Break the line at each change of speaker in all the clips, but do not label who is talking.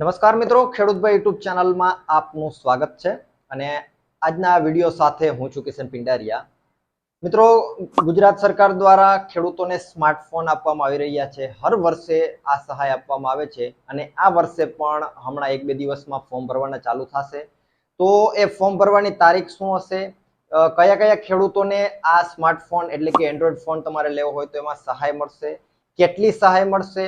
નમસ્કાર મિત્રો, ખેડૂતભાઈ યુટ્યુબ ચેનલમાં આપનું સ્વાગત છે અને આજના વીડિયો સાથે હું છું કિશન પિંડારિયા. મિત્રો, ગુજરાત સરકાર દ્વારા ખેડૂતોને સ્માર્ટફોન આપવામાં આવી રહ્યા છે. હર વર્ષે આ સહાય આપવામાં આવે છે અને આ વર્ષે પણ હમણાં એક બે દિવસમાં ફોર્મ ભરવાના ચાલુ થશે. તો એ ફોર્મ ભરવાની તારીખ શું હશે? કયા કયા ખેડૂતોને આ સ્માર્ટફોન એટલે કે એન્ડ્રોઈડ ફોન તમારે લેવો હોય તો એમાં સહાય મળશે? કેટલી સહાય મળશે?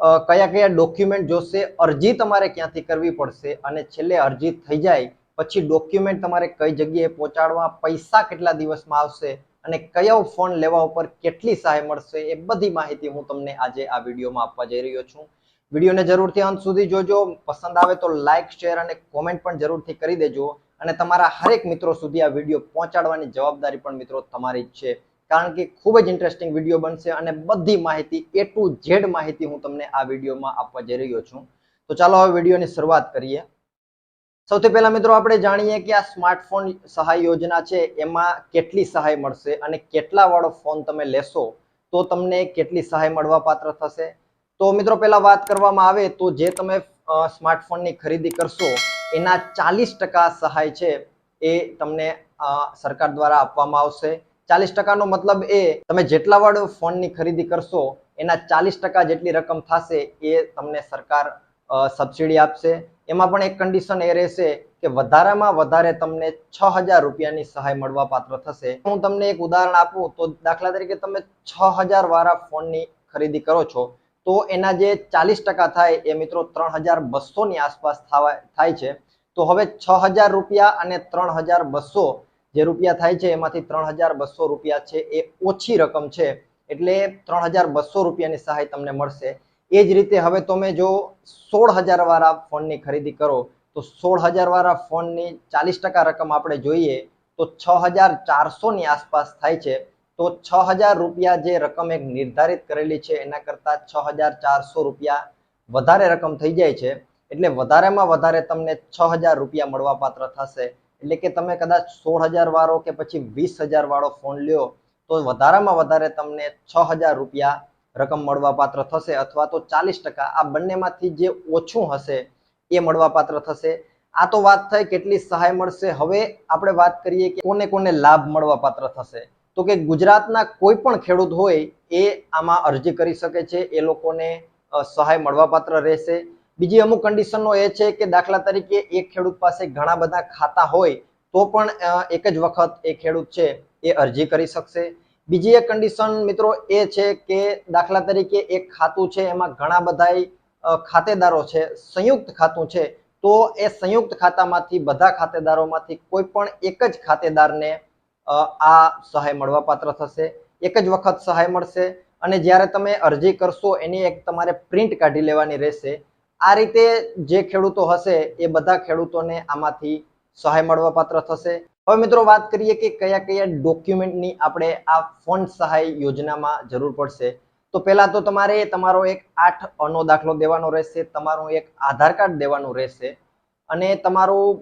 કયા કયા ડોક્યુમેન્ટ જોશે, અરજી તમારે ક્યાંથી કરવી પડશે અને છેલ્લે અરજી થઈ જાય, પછી ડોક્યુમેન્ટ તમારે કઈ જગ્યાએ પહોંચાડવા, પૈસા કેટલા દિવસમાં આવશે અને કયો ફોન લેવા ઉપર કેટલી સહાય મળશે એ બધી માહિતી હું તમને આજે આ વિડીયોમાં આપવા જઈ રહ્યો છું. વિડીયોને જરૂરથી અંત સુધી જોજો. પસંદ આવે તો લાઇક શેર અને કોમેન્ટ પણ જરૂરથી કરી દેજો. અને તમારા હરેક મિત્રો સુધી આ વીડિયો પહોંચાડવાની જવાબદારી પણ મિત્રો તમારી જ છે. કારણ કે ખૂબ જ ઇન્ટરેસ્ટિંગ વીડિયો બનશે અને બધી માહિતી એ ટુ ઝેડ માહિતી હું તમને આ વિડીયોમાં આપવા જઈ રહ્યો છું. તો ચાલો હવે વિડીયોની શરૂઆત કરીએ. સૌથી પહેલા મિત્રો આપણે જાણીએ કે આ સ્માર્ટફોન સહાય યોજના છે, એમાં કેટલી સહાય મળશે અને કેટલા વાળો ફોન તમે લેશો તો તમને કેટલી સહાય મળવા પાત્ર થશે. તો મિત્રો પહેલા વાત કરવામાં આવે તો જે તમે સ્માર્ટફોનની ખરીદી કરશો, એના ચાલીસ ટકા સહાય છે એ તમને સરકાર દ્વારા આપવામાં આવશે. ચાલીસ ટકાનો મતલબ એ, તમે જેટલા વાળો ફોનની ખરીદી કરશો, એના ચાલીસ ટકા જેટલી રકમ થશે એ તમને સરકાર સબસિડી આપશે. એમાં પણ એક કન્ડિશન એ રહેશે કે વધારામાં વધારે તમને છ હજાર રૂપિયાની સહાય મળવા પાત્ર થશે. હું તમને એક ઉદાહરણ આપું, તો દાખલા તરીકે તમે છ હજાર વાળા ફોનની ખરીદી કરો છો, તો એના જે ચાલીસ ટકા થાય એ મિત્રો ત્રણ હજાર બસોની આસપાસ થાય છે. તો હવે છ હજાર રૂપિયા અને ત્રણ હજાર બસો જે રૂપિયા થાય છે, એમાંથી ત્રણ હજાર બસો રૂપિયા છે, એ ઓછી રકમ છે, એટલે ત્રણ હજાર બસો રૂપિયાની સહાય તમને મળશે. એ જ રીતે હવે તમે જો સોળ હજાર વાળા ફોનની ખરીદી કરો, તો સોળ હજાર વાળા ફોનની ચાલીસ ટકા રકમ આપણે જોઈએ, તો છ હજાર ચારસોની આસપાસ થાય છે. તો છ હજાર રૂપિયા જે રકમ એક નિર્ધારિત કરેલી છે, એના કરતાં છ હજાર ચારસો રૂપિયા વધારે રકમ થઈ જાય છે. એટલે વધારેમાં વધારે તમને છ હજાર રૂપિયા મળવાપાત્ર થશે. એટલે કે તમે કદાચ સોળ હજાર વાળો કે પછી વીસ હજાર વાળો ફોન લ્યો, તો વધારામાં વધારે તમને છ હજાર રૂપિયા રકમ મળવાપાત્ર થશે અથવા તો ચાલીસ ટકા આ બંનેમાંથી જે ઓછું હશે એ મળવાપાત્ર થશે. આ તો વાત થઈ કેટલી સહાય મળશે. હવે આપણે વાત કરીએ કે કોને કોને લાભ મળવાપાત્ર થશે. તો કે ગુજરાતના કોઈ પણ ખેડૂત હોય એ આમાં અરજી કરી શકે છે. એ લોકોને સહાય મળવાપાત્ર રહેશે. બીજી અમુક કન્ડિશનો એ છે કે દાખલા તરીકે એક ખેડૂત પાસે ઘણા બધા ખાતા હોય, તો પણ એક જ વખત એ ખેડૂત છે એ અરજી કરી શકશે. બીજી એક કન્ડિશન મિત્રો એ છે કે દાખલા તરીકે એક ખાતું છે, એમાં ઘણા બધા ખાતેદારો છે, સંયુક્ત ખાતું છે, તો એ સંયુક્ત ખાતામાંથી બધા ખાતેદારોમાંથી કોઈ પણ એક જ ખાતેદારને આ સહાય મળવા પાત્ર થશે. એક જ વખત સહાય મળશે અને જ્યારે તમે અરજી કરશો, એની એક તમારે પ્રિન્ટ કાઢી લેવાની રહેશે. આ રીતે જે ખેડૂતો હશે એ બધા ખેડૂતોને આમાંથી સહાય મળવાપાત્ર થશે. હવે મિત્રો વાત કરીએ કે કયા કયા ડોક્યુમેન્ટની આપણે આ ફોન સહાય યોજનામાં જરૂર પડશે. તો પહેલા તો તમારે તમારો એક આઠ અનો દાખલો દેવાનો રહેશે, તમારું એક આધાર કાર્ડ દેવાનું રહેશે અને તમારું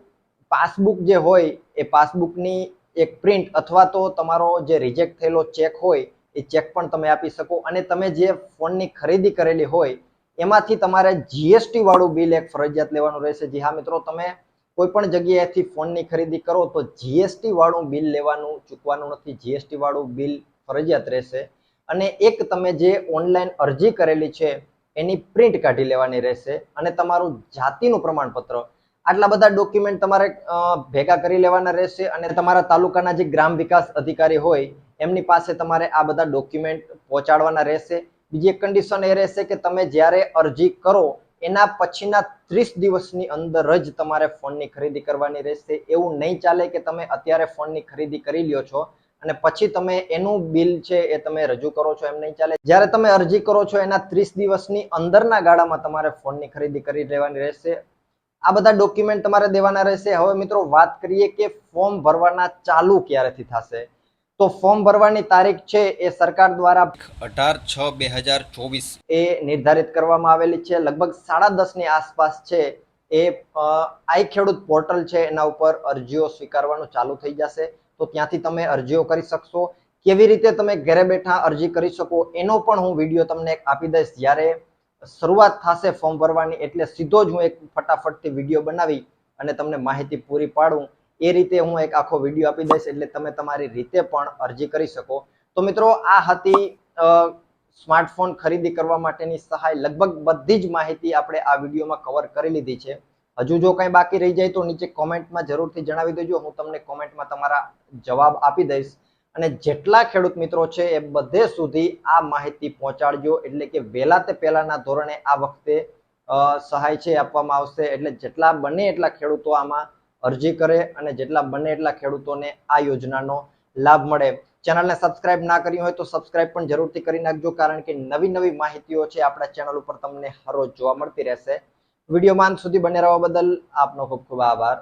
પાસબુક જે હોય એ પાસબુકની એક પ્રિન્ટ અથવા તો તમારો જે રિજેક્ટ થયેલો ચેક હોય એ ચેક પણ તમે આપી શકો અને તમે જે ફોનની ખરીદી કરેલી હોય એમાંથી તમારે જીએસટી વાળું બિલ એક ફરજિયાત લેવાનું રહેશે. જી હા મિત્રો, તમે કોઈ પણ જગ્યાએથી ફોનની ખરીદી કરો તો જીએસટી વાળું બિલ લેવાનું ચૂકવાનું નથી. જીએસટી વાળું બિલ ફરજિયાત રહેશે. અને એક તમે જે ઓનલાઈન અરજી કરેલી છે, એની પ્રિન્ટ કાઢી લેવાની રહેશે અને તમારું જાતિનું પ્રમાણપત્ર. આટલા બધા ડોક્યુમેન્ટ તમારે ભેગા કરી લેવાના રહેશે અને તમારા તાલુકાના જે ગ્રામ વિકાસ અધિકારી હોય, એમની પાસે તમારે આ બધા ડોક્યુમેન્ટ પહોંચાડવાના રહેશે. બીજી એક કન્ડિશન એ રહેશે કે તમે જ્યારે અરજી કરો, એના પછીના ત્રીસ દિવસની અંદર જ તમારે ફોનની ખરીદી કરવાની રહેશે. એવું નહીં ચાલે કે તમે અત્યારે ફોનની ખરીદી કરી લ્યો છો અને પછી તમે એનું બિલ છે એ તમે રજૂ કરો છો, એમ નહીં ચાલે. જ્યારે તમે અરજી કરો છો, એના ત્રીસ દિવસની અંદરના ગાળામાં તમારે ફોનની ખરીદી કરી લેવાની રહેશે. આ બધા ડોક્યુમેન્ટ તમારે દેવાના રહેશે. હવે મિત્રો, વાત કરીએ કે ફોર્મ ભરવાના ચાલુ ક્યારેથી થશે? તો ફોર્મ ભરવાની તારીખ છે એ સરકાર દ્વારા
અઢાર છ બે હજાર ચોવીસ.
એ નિર્ધારિત કરવામાં આવેલી છે. લગભગ સાડા દસની આસપાસ છે એ આઈ ખેડૂત પોર્ટલ છે એના ઉપર અરજીઓ સ્વીકારવાનું ચાલુ થઈ જશે. તો ત્યાંથી તમે અરજીઓ કરી શકશો. કેવી રીતે તમે ઘરે બેઠા અરજી કરી શકો એનો પણ હું વીડિયો તમને આપી દઈશ. જ્યારે શરૂઆત થશે ફોર્મ ભરવાની એટલે સીધો જ હું એક ફટાફટથી વીડિયો બનાવી અને તમને માહિતી પૂરી પાડું. એ રીતે હું એક આખો વીડિયો આપી દઈશ એટલે તમે તમારી રીતે પણ અરજી કરી શકો. તો મિત્રો, આ હતી સ્માર્ટફોન ખરીદી કરવા માટેની સહાય. લગભગ બધી જ માહિતી આપણે આ વિડીયોમાં કવર કરી લીધી છે. હજુ જો કંઈ બાકી રહી જાય તો નીચે કોમેન્ટમાં જરૂરથી જણાવી દેજો. હું તમને કોમેન્ટમાં તમારા જવાબ આપી દઈશ. અને જેટલા ખેડૂત મિત્રો છે એ બધે સુધી આ માહિતી પહોંચાડજો. એટલે કે વહેલા તે પહેલાના ધોરણે આ વખતે સહાય છે આપવામાં આવશે. એટલે જેટલા બને એટલા ખેડૂતો આમાં અરજી કરે અને જેટલા બને એટલા ખેડૂતોને આ યોજનાનો લાભ મળે. ચેનલને સબસ્ક્રાઇબ ના કરી હોય તો સબસ્ક્રાઇબ પણ જરૂરથી કરી નાખજો, કારણ કે નવી નવી માહિતીઓ છે આપણા ચેનલ ઉપર તમને હરોજ જોવા મળતી રહેશે. વિડીયોમાં માન સુધી બને રહેવા બદલ આપનો ખૂબ ખૂબ આભાર.